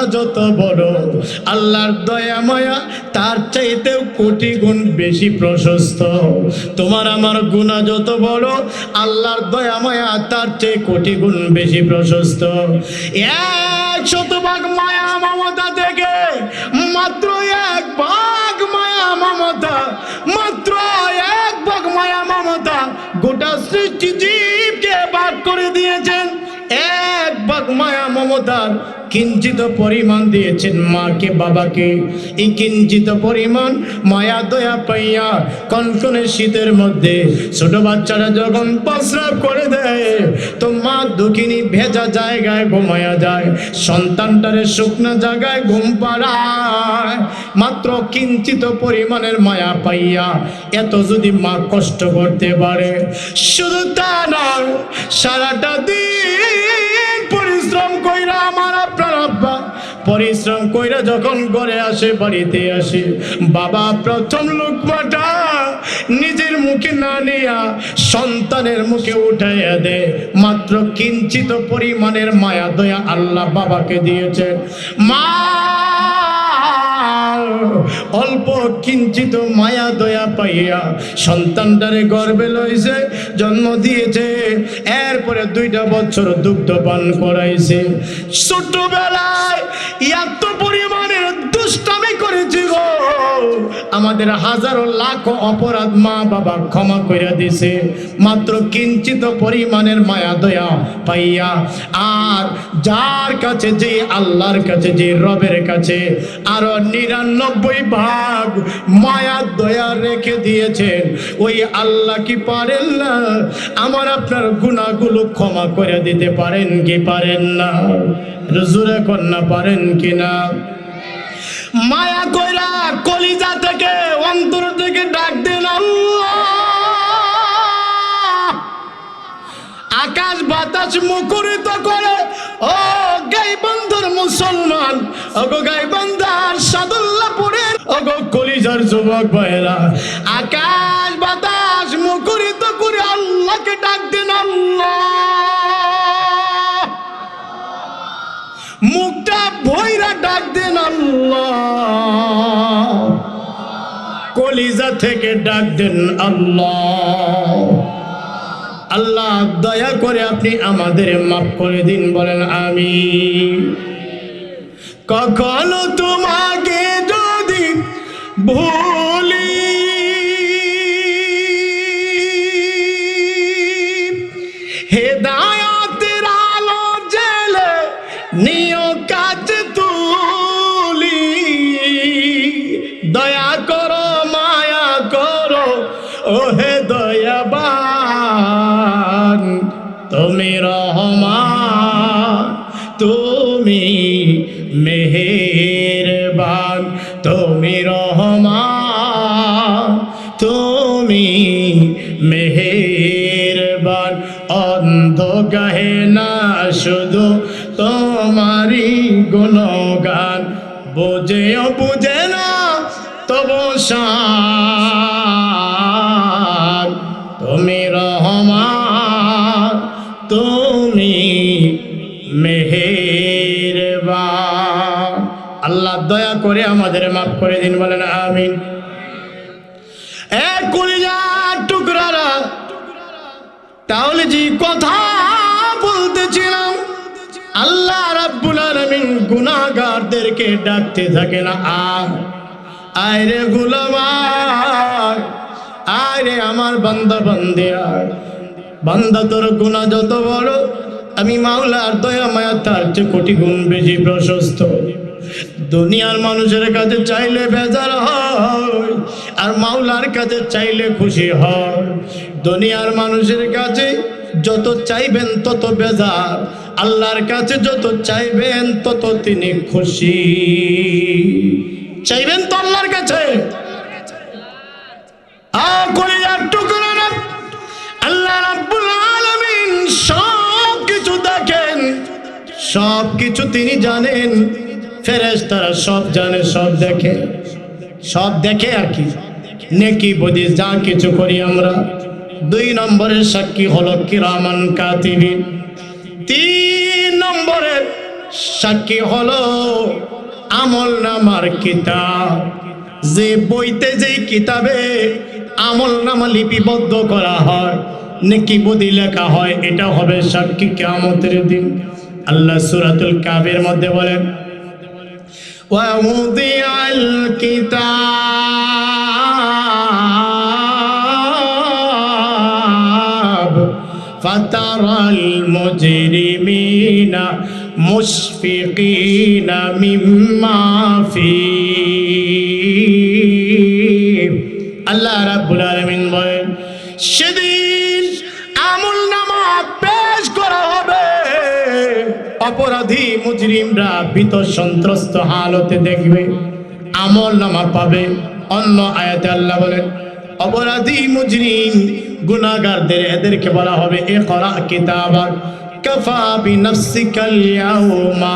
গুণা যত বড়, আল্লাহর দয়া, মায়া, তার চাইতেও কোটি গুণ বেশি প্রশস্ত। তোমার আমার গুণা যত বড়, আল্লাহর দয়া, মায়া, তার চেয়ে কোটি গুণ বেশি প্রশস্ত। এক শতভাগ মায়া মমতা থেকে, মাত্র এক ভাগ মায়া মমতা, মাত্র এক ভাগ মায়া মমতা, গোটা সৃষ্টি মমতার কিঞ্চিত পরিমাণ দিয়েছেন মাকে, বাবাকে। এই কিঞ্চিত পরিমাণ মায়া, দয়া পাইয়া কনকনে শীতের মধ্যে ছোট বাচ্চারা যখন প্রস্রাব করে দেয়, তো মা দুঃখিনী ভেজা জায়গায় ঘুমায়া যায়, সন্তানটারে শুকনো জায়গায় ঘুম পাড়ায়। মাত্র কিঞ্চিত পরিমাণের মায়া পাইয়া এত যদি মা কষ্ট করতে পারে, শুধু তা নয়, সারাটা দিন পরিশ্রম কইরা যখন ঘরে আসে, বাড়িতে আসে, বাবা প্রথম লোকমাটা নিজের মুখে না নিয়া সন্তানের মুখে উঠাইয়া দে মাত্র কিঞ্চিত পরিমাণের মায়া, দয়া আল্লাহ বাবাকে দিয়েছেন। মা, অল্প কিঞ্চিত মায়া, দয়া পাইয়া সন্তানটারে গর্বে লইছে, জন্ম দিয়েছে। এরপরে দুইটা বছর দুগ্ধ পান করাইছে ছোটবেলায় এত পরিমাণের দুষ্টামি আমাদের হাজারো লাখ অপরাধ মা বাবা ক্ষমা করে দিছে। মাত্র কিঞ্চিত পরিমাণের মায়া, দয়া পাইয়া। আর যার কাছে যে আল্লাহর কাছে, যে রবের কাছে, আরও নিরানব্বই ভাগ মায়া, দয়া রেখে দিয়েছেন। ওই আল্লাহ কি পারেন না? আমার আপনার গুণাগুলো ক্ষমা করে দিতে পারেন কি পারেন না? জোরে কন্যা পারেন কি না? মায়া কইরা কলিজা থেকে অন্তর থেকে ডাক দেন আকাশ বাতাস মুখরিত করে, ও গাই বন্ধুর মুসলমান, ওগো গাই বন্ধার সাদুল্লাপুরের, ওগো কলিজার যুবক ভাইরা আকাশ বাতাস কলিজা থেকে ডাক দেন, আল্লাহ আল্লাহ, দয়া করে আপনি আমাদের মাফ করে দিন। বলেন আমি কখনো তোমাকে যদি ভুলি, হেদায়াতের আলো জেলে নিয় ওহে দয়াবান, তুমি রহমান, তুমি মেহেরবান, তুমি রহমান, তুমি মেহেরবান। অন্ধ গাহে না শুধু তোমারই গুণগান, বোঝেও বুঝে না তবু শান। রহমান, তুমি মেহেরবান। আল্লাহ দয়া করে আমাদের মাফ করে দিন, বলেন আমিন। এক কলিজার টুকরারা, তাহলে যে কথা বলতেছিলাম, আল্লাহ রাব্বুল আলামিন গুনাহগারদেরকে ডাকতে থাকে না। আয় আয় রে গুলাম আয় আমার বান্দা আয় বান্দা তোর গুণা যত বড়, আমি মাওলার দয়া, মায়া, তার চেয়ে কোটি গুণ বেশি প্রশস্ত। দুনিয়ার মানুষের কাছে চাইলে বেজার হয়, আর মাওলার কাছে চাইলে খুশি হয়। দুনিয়ার মানুষের কাছে যত চাইবেন তত বেজার, আল্লাহর কাছে যত চাইবেন তত তিনি খুশি। চাইবেন তো আল্লাহর কাছে আ কলিজার টুকরো না আল্লাহ রাব্বুল আলামিন সব কিছু তিনি জানেন। ফেরেশতারা সব জানে, সব দেখে। সব দেখে আর কি। নেকি বদি যা কিছু করি আমরা। দুই নম্বরের সাক্ষী হলো কিরামান কাতিবিন তিন নম্বরের সাক্ষী হলো আমল নামার কিতাব। যে বইতে যে কিতাবে আমল নামা লিপিবদ্ধ করা হয় নেকি বদি লেখা হয় এটা হবে সাক্ষী কেমতের দিন আল্লাহ সুরাতুল কাবের মধ্যে বলেন ووضع الكتاب فترى المجرمين مشفقين مما فيه আল্লাহ রাব্বুল আলামিন বলেন সেদিন আমল নামা পেশ করা হবে। অপরাধী মুজরিমরা ভীত সন্ত্রস্ত হালতে দেখবে, আমল নামা পাবে। অন্য আয়াতে আল্লাহ বলেন, অপরাধী মুজরিম গুনাহগারদের, এদেরকে বলা হবে এ করা কিতাবাক কাফা বিনফসিকাল ইয়াউমা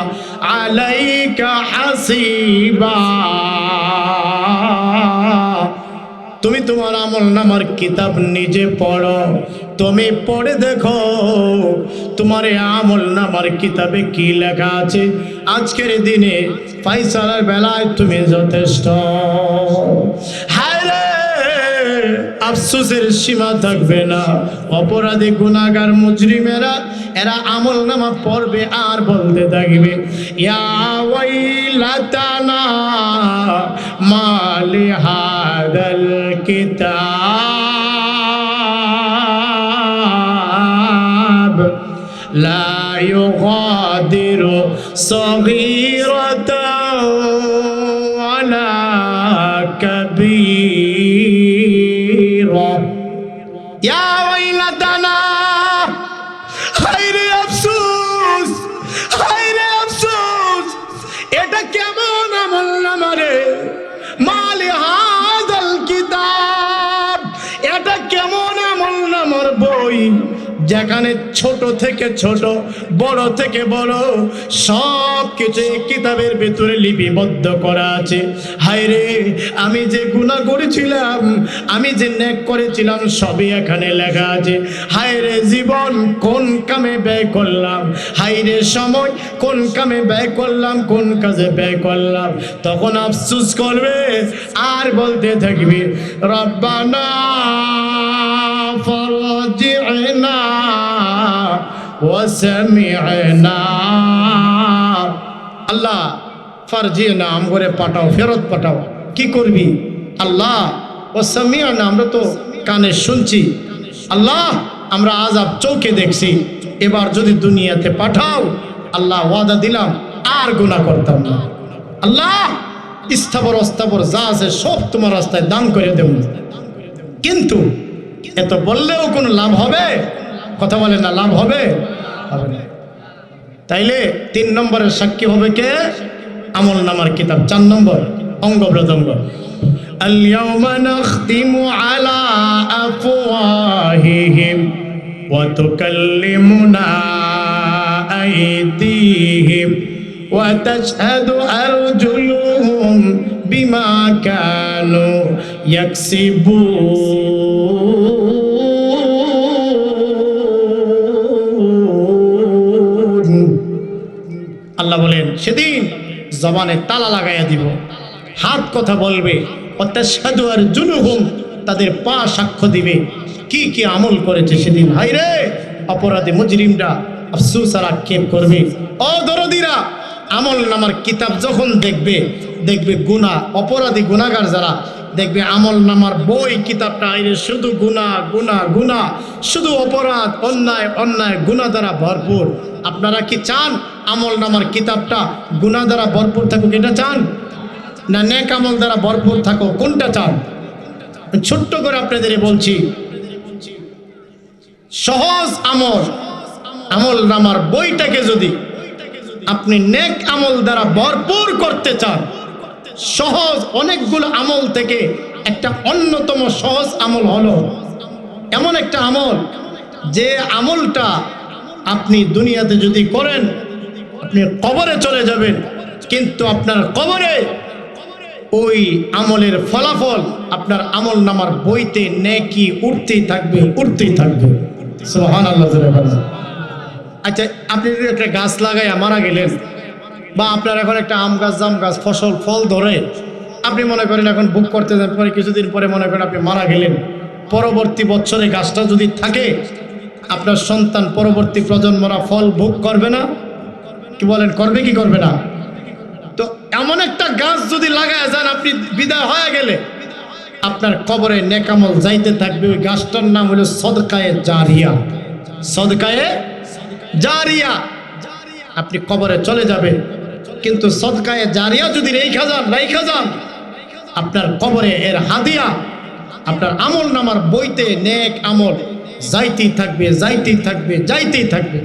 আলাইকা হাসিবা। তুমি তোমার আমল নামার কিতাব নিজে পড়ো। তুমি পড়ে দেখো, তোমার আমল নামার কিতাবে কি লেখা আছে। আজকের দিনে ফাইসালার বেলায় তুমি যথেষ্ট। আফসোসের সীমা থাকবে না। অপরাধী গুনাগার মুজরিমেরা, এরা আমল নামা পড়বে আর বলতে থাকবে, ইয়া ওয়াইলাতানা মালি হাদাল কিতাব لا يغادر صغيرة ولا كبيرة يا ويلتنا হাইরে আফসোস হাইরে আফসোস এটা কেমন যেখানে ছোট থেকে ছোট, বড় থেকে বড়, সব কিছু কিতাবের ভেতরে লিপিবদ্ধ করা আছে। হায় রে, আমি যে গুণা করেছিলাম আমি যে ন্যাক করেছিলাম, সবই এখানে লেখা আছে। হায় রে, জীবন কোন কামে ব্যয় করলাম? হায় রে, সময় কোন কামে ব্যয় করলাম? কোন কাজে ব্যয় করলাম? তখন আফসুস করবে, আর বলতে থাকবি, রব্বানা। فرجعنا وسمعنا আল্লাহ ফারজিয়ে না আমগরে পাঠাও ফেরত পাঠাও কি করবি আল্লাহ ও সামিয়া না আমরা তো কানে শুনছি আল্লাহ আমরা আজাব চৌকে দেখছি এবার যদি দুনিয়াতে পাঠাও আল্লাহ ওয়াদা দিলাম আর গুনাহ করতাম না আল্লাহ স্থাবর অস্থাবর যা আছে সব তোমার রাস্তায় দান করে দেব কিন্তু এত বললেও কোনো লাভ হবে কথা বলে না লাভ হবে হবে না তাইলে তিন নম্বরের সাক্ষী হবে কে আমল নামার কিতাব চার নম্বর অঙ্গ প্রত্যঙ্গ اليوم نختم على أفواههم وتكلمنا أيديهم وتشهد أرجلهم بما كانوا يكسبون আল্লাহ বলেন, সেদিন জবানে তালা লাগাইয়া দিব। হাত কথা বলবে। অত্যাসাদু আর জুনুহুম তাদের পা সাক্ষ্য দিবে। কি কি আমল করেছে সেদিন? হাই রে! অপরাধী মুজরিমরা আফসুস আর আক্ষেপ করবে। অদরদিরা আমল নামার কিতাব যখন দেখবে দেখবে গুণা অপরাধী গুণাগার যারা দেখবে আমল নামার বই কিতাবটা আইরে শুধু গুণা গুণা গুণা শুধু অপরাধ, অন্যায় অন্যায় গুণা দ্বারা ভরপুর। আপনারা কি চান আমল নামার কিতাবটা গুণা দ্বারা ভরপুর থাকুক, এটা চান? না নেক আমল দ্বারা ভরপুর থাকো কোনটা চান? ছোট্ট করে আপনাদের বলছি, সহজ আমল আমল নামার বইটাকে যদি আপনি নেক আমল দ্বারা ভরপুর করতে চান সহজ অনেকগুলো আমল থেকে একটা অন্যতম সহজ আমল হলো, এমন একটা আমল যে আমলটা আপনি দুনিয়াতে যদি করেন, আপনি কবরে চলে যাবেন, কিন্তু আপনার কবরে ওই আমলের ফলাফল আপনার আমল নামার বইতে নেকি উঠতেই থাকবে উঠতেই থাকবে। আচ্ছা আপনি যদি একটা গাছ লাগাইয়া মারা গেলেন বা আপনার এখন একটা আম গাছ, জাম গাছ, ফসল, ফল ধরে আপনি মনে করেন এখন বুক করতে যান, পরে কিছুদিন পরে মনে করেন আপনি মারা গেলেন। পরবর্তী বছরে গাছটা যদি থাকে, আপনার সন্তান পরবর্তী প্রজন্মরা ফল ভোগ করবে না? কি বলেন, করবে কি করবে না? তো এমন একটা গাছ যদি লাগায় যান, আপনি বিদায় হয়ে গেলে আপনার কবরে নেকামল যাইতে থাকবে। ওই গাছটার নাম হলো সদকায়ে জারিয়া। সদকায়ে জারিয়া। আপনি কবরে চলে যাবেন। কিন্তু সদকায়ে জারিয়া যদি রেখা যান রেখা যান, আপনার কবরে এর হাদিয়া, আপনার আমল নামার বইতে নেক আমল, যাইতেই থাকবে যাইতেই থাকবে যাইতেই থাকবে।